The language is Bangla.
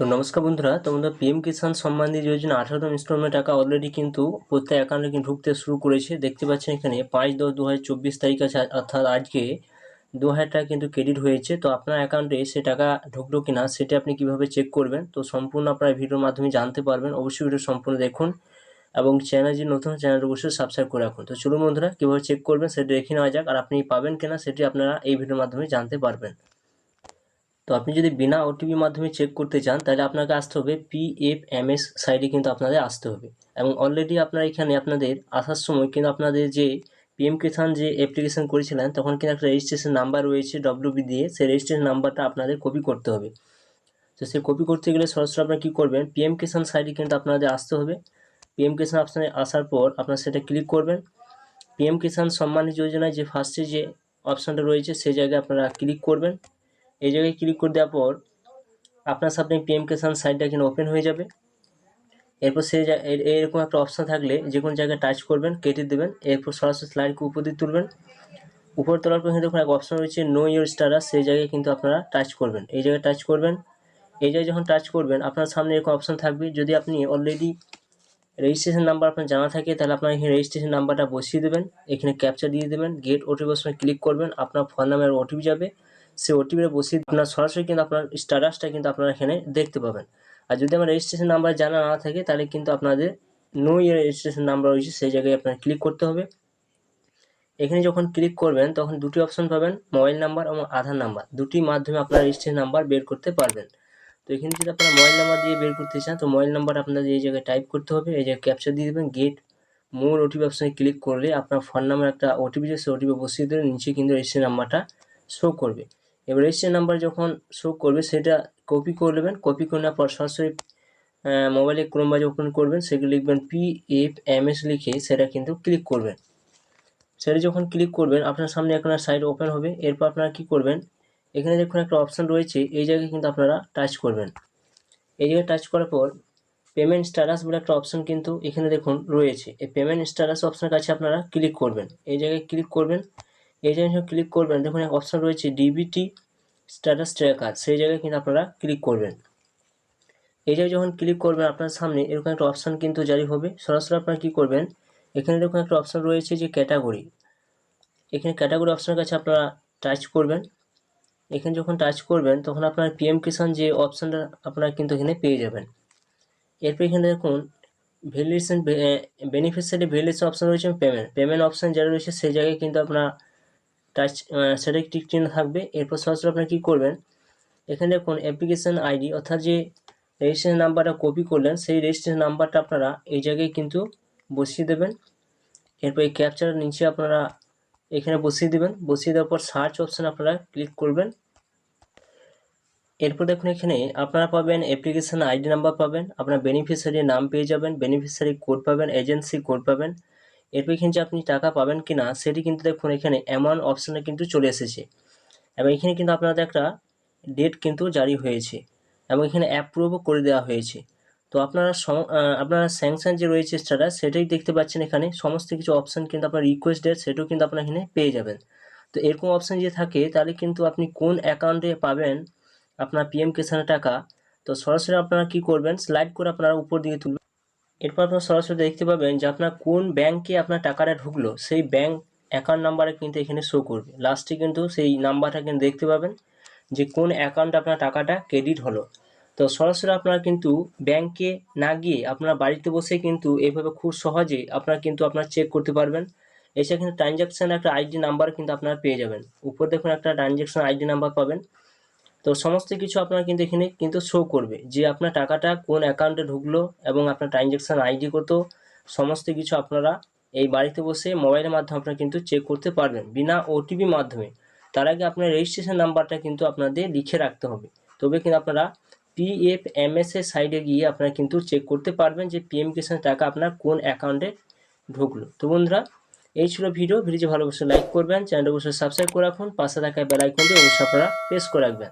তো নমস্কার বন্ধুরা তোমরা পিএম কিষাণ সম্মান নিধি যোজনা আঠারোতম ইনস্টলমেন্ট টাকা অলরেডি কিন্তু প্রত্যেক অ্যাকাউন্টে কিন্তু ঢুকতে শুরু করেছে। দেখতে পাচ্ছেন এখানে পাঁচ দশ দু হাজার চব্বিশ তারিখ আছে, অর্থাৎ আজকে দু হাজার টাকা কিন্তু ক্রেডিট হয়েছে। তো আপনার অ্যাকাউন্টে সে টাকা ঢুকলো কিনা সেটা আপনি কীভাবে চেক করবেন? তো সম্পূর্ণ আপনার ভিডিওর মাধ্যমে জানতে পারবেন। অবশ্যই ভিডিও সম্পূর্ণ দেখুন এবং চ্যানেল যে নতুন চ্যানেল অবশ্যই সাবস্ক্রাইব করে রাখুন। তো চলুন বন্ধুরা, কীভাবে চেক করবেন সেটা দেখে নেওয়া যাক আর আপনি পাবেন কিনা সেটি আপনারা এই ভিডিওর মাধ্যমে জানতে পারবেন। তো আপনি যদি বিনা ওটিপির মাধ্যমে চেক করতে চান, তাহলে আপনাকে আসতে হবে পিএফএমএস সাইডে কিন্তু আপনাদের আসতে হবে। এবং অলরেডি আপনারা এখানে আপনাদের আসার সময় কিন্তু আপনাদের যে পিএম কিষাণ যে অ্যাপ্লিকেশন করেছিলেন, তখন কিন্তু একটা রেজিস্ট্রেশন নাম্বার রয়েছে ডব্লিউবি দিয়ে। সেই রেজিস্ট্রেশন নাম্বারটা আপনাদের কপি করতে হবে। তো সে কপি করতে গেলে সরাসরি আপনারা কী করবেন পিএম কিষাণ সাইডে কিন্তু আপনাদের আসতে হবে। পিএম কিষাণ অপশানে আসার পর আপনারা সেটা ক্লিক করবেন। পিএম কিষাণ সম্মানী যোজনায় যে ফার্স্টে যে অপশানটা রয়েছে, সেই জায়গায় আপনারা ক্লিক করবেন। এই জায়গায় ক্লিক করে দেওয়ার পর আপনার সামনে পিএম কিষাণ সাইটটা এখানে ওপেন হয়ে যাবে। এরপর সেই এরকম একটা অপশান থাকলে যে কোনো জায়গায় টাচ করবেন, কেটে দেবেন, এরপর সরাসরি স্লাইডকে উপর দিয়ে তুলবেন। উপর তোলার পর কিন্তু দেখুন এক অপশান রয়েছে নো ইয়োর স্টারাস সেই জায়গায় কিন্তু আপনারা টাচ করবেন। এই জায়গায় টাচ করবেন। এই জায়গায় যখন টাচ করবেন, আপনার সামনে এরকম অপশান থাকবে, যদি আপনি অলরেডি রেজিস্ট্রেশন নাম্বার আপনার জানা থাকে, তাহলে আপনার এখানে রেজিস্ট্রেশন নাম্বারটা বসিয়ে দেবেন। এখানে ক্যাপচা দিয়ে দেবেন গেট ওটিপি সময় ক্লিক করবেন, আপনার ফোন নাম্বার ওটিপি যাবে। সেই ওটিপিটা বসিয়ে আপনার সরাসরি কিন্তু আপনার স্ট্যাটাসটা কিন্তু আপনারা এখানে দেখতে পাবেন। আর যদি আমার রেজিস্ট্রেশন নাম্বার জানা না থাকে, তাহলে কিন্তু আপনাদের নো ইয়ার রেজিস্ট্রেশন নাম্বার রয়েছে, সেই জায়গায় আপনার ক্লিক করতে হবে। এখানে যখন ক্লিক করবেন, তখন দুটি অপশন পাবেন মোবাইল নাম্বার এবং আধার নাম্বার দুটি মাধ্যমে আপনার রেজিস্ট্রেশন নাম্বার বের করতে পারবেন। তো এখানে যদি আপনারা মোবাইল নাম্বার দিয়ে বের করতে চান, তো মোবাইল নাম্বার আপনাদের এই জায়গায় টাইপ করতে হবে। এই জায়গায় ক্যাপচার দিয়ে দেবেন গেট মোর ওটিপি অপশানে ক্লিক করলে আপনার ফোন নাম্বার একটা ওটিপি যে ওটিপি বসিয়ে দেবেন নিচে কিন্তু রেজিস্ট্রেশন নাম্বারটা শো করবে। এবার রেজিস্ট্রেশন নাম্বার যখন শো করবে, সেটা কপি করে নেবেন। কপি করে নেওয়ার পর সরাসরি মোবাইলে ক্রোম ওপেন করবেন। সেগুলো লিখবেন পি এফ এম এস লিখে সেটা কিন্তু ক্লিক করবেন। সেটা যখন ক্লিক করবেন, আপনার সামনে এখন সাইট ওপেন হবে। এরপর আপনারা কী করবেন? এখানে দেখুন একটা অপশান রয়েছে। এই জায়গায় কিন্তু আপনারা টাচ করবেন। এই জায়গায় টাচ করার পর পেমেন্ট স্ট্যাটাস বলে একটা অপশান কিন্তু এখানে দেখুন রয়েছে। এই পেমেন্ট স্ট্যাটাস অপশানের কাছে আপনারা ক্লিক করবেন। এই জায়গায় ক্লিক করবেন। এই জায়গায় ক্লিক করবেন, দেখুন এক অপশান রয়েছে ডিবিটি স্ট্যাটাস ট্র্যাকার সেই জায়গায় কিন্তু আপনারা ক্লিক করবেন। এই জায়গায় যখন ক্লিক করবেন আপনার সামনে, এরকম একটা অপশান কিন্তু জারি হবে। সরাসরি আপনারা কী করবেন, এখানে দেখুন একটা অপশান রয়েছে যে ক্যাটাগরি এখানে ক্যাটাগরি অপশানের কাছে আপনারা টাচ করবেন। এখানে যখন টাচ করবেন, তখন আপনার পিএম কিষাণ যে অপশানটা আপনারা কিন্তু এখানে পেয়ে যাবেন। এরপর এখানে দেখুন ভ্যালিডেশন বেনিফিশিয়ারি ভ্যালিডেশন অপশান রয়েছে পেমেন্ট পেমেন্ট অপশান যারা রয়েছে, সেই জায়গায় কিন্তু আপনারা টাচ সেটা টিক চিহ্ন থাকবে। এরপর সরাসরি আপনারা কী করবেন? এখানে দেখুন অ্যাপ্লিকেশান আইডি অর্থাৎ যে রেজিস্ট্রেশন নাম্বারটা কপি করলেন, সেই রেজিস্ট্রেশন নাম্বারটা আপনারা এই জায়গায় কিন্তু বসিয়ে দেবেন। এরপর এই ক্যাপচার নিচে আপনারা এখানে বসিয়ে দেবেন। বসিয়ে দেওয়ার পর সার্চ অপশান আপনারা ক্লিক করবেন। এরপর দেখুন এখানে আপনারা পাবেন অ্যাপ্লিকেশান আইডি নাম্বার পাবেন। আপনার বেনিফিশিয়ারির নাম পেয়ে যাবেন। বেনিফিশিয়ারি কোড পাবেন। এজেন্সি কোড পাবেন। এরপর এখানে যে আপনি টাকা পাবেন কি না সেটি কিন্তু দেখুন এখানে অ্যামাউন্ট অপশানে কিন্তু চলে এসেছে। এবং এখানে কিন্তু আপনাদের একটা ডেট কিন্তু জারি হয়েছে এবং এখানে অ্যাপ্রুভও করে দেওয়া হয়েছে। তো আপনারা আপনারা স্যাংশন যে রয়েছে স্ট্যাটাস সেটাই দেখতে পাচ্ছেন এখানে। সমস্ত কিছু অপশান কিন্তু আপনার রিকোয়েস্ট ডেট সেটাও কিন্তু আপনার এখানে পেয়ে যাবেন। তো এরকম অপশান যে থাকে, তাহলে কিন্তু আপনি কোন অ্যাকাউন্টে পাবেন আপনার পিএম কিষানের টাকা? তো সরাসরি আপনারা কি করবেন? স্লাইড করে আপনারা উপর দিকে তুলবেন। এরপর আপনার সরাসরি দেখতে পাবেন যে আপনার কোন ব্যাংকে আপনার টাকাটা ঢুকলো, সেই ব্যাংক অ্যাকাউন্ট নাম্বারে কিন্তু এখানে শো করবে। লাস্টে কিন্তু সেই নাম্বারটা কিন্তু দেখতে পাবেন যে কোন অ্যাকাউন্টে আপনার টাকাটা ক্রেডিট হলো। তো সরাসরি আপনারা কিন্তু ব্যাংকে না গিয়ে আপনার বাড়িতে বসে কিন্তু এইভাবে খুব সহজে আপনারা কিন্তু আপনার চেক করতে পারবেন। এছাড়া কিন্তু ট্রানজ্যাকশান একটা আইডি নাম্বার কিন্তু আপনারা পেয়ে যাবেন। উপর দেখুন একটা ট্রানজ্যাকশান আইডি নাম্বার পাবেন। তো সমস্ত কিছু আপনার কিন্তু এখানে কিন্তু শো করবে। যে আপনার টাকাটা কোন অ্যাকাউন্টে ঢুকলো এবং আপনার ট্রানজ্যাকশান আইডি কত, সমস্ত কিছু আপনারা এই বাড়িতে বসে মোবাইলের মাধ্যমে আপনারা কিন্তু চেক করতে পারবেন বিনা ওটিপি মাধ্যমে। তার আগে আপনার রেজিস্ট্রেশন নাম্বারটা কিন্তু আপনাদের লিখে রাখতে হবে। তবে কিন্তু আপনারা পিএফ এমএস এর সাইডে গিয়ে আপনারা কিন্তু চেক করতে পারবেন যে পিএম কিষানের টাকা আপনার কোন অ্যাকাউন্টে ঢুকলো। তো বন্ধুরা, এই ছিল ভিডিও ভিডিও ভালো অবশ্যই লাইক করবেন চ্যানেলটা অবশ্যই সাবস্ক্রাইব করে রাখুন, পাশে থাকা বেল আইকনটি অবশ্যই আপনারা প্রেস করে রাখবেন।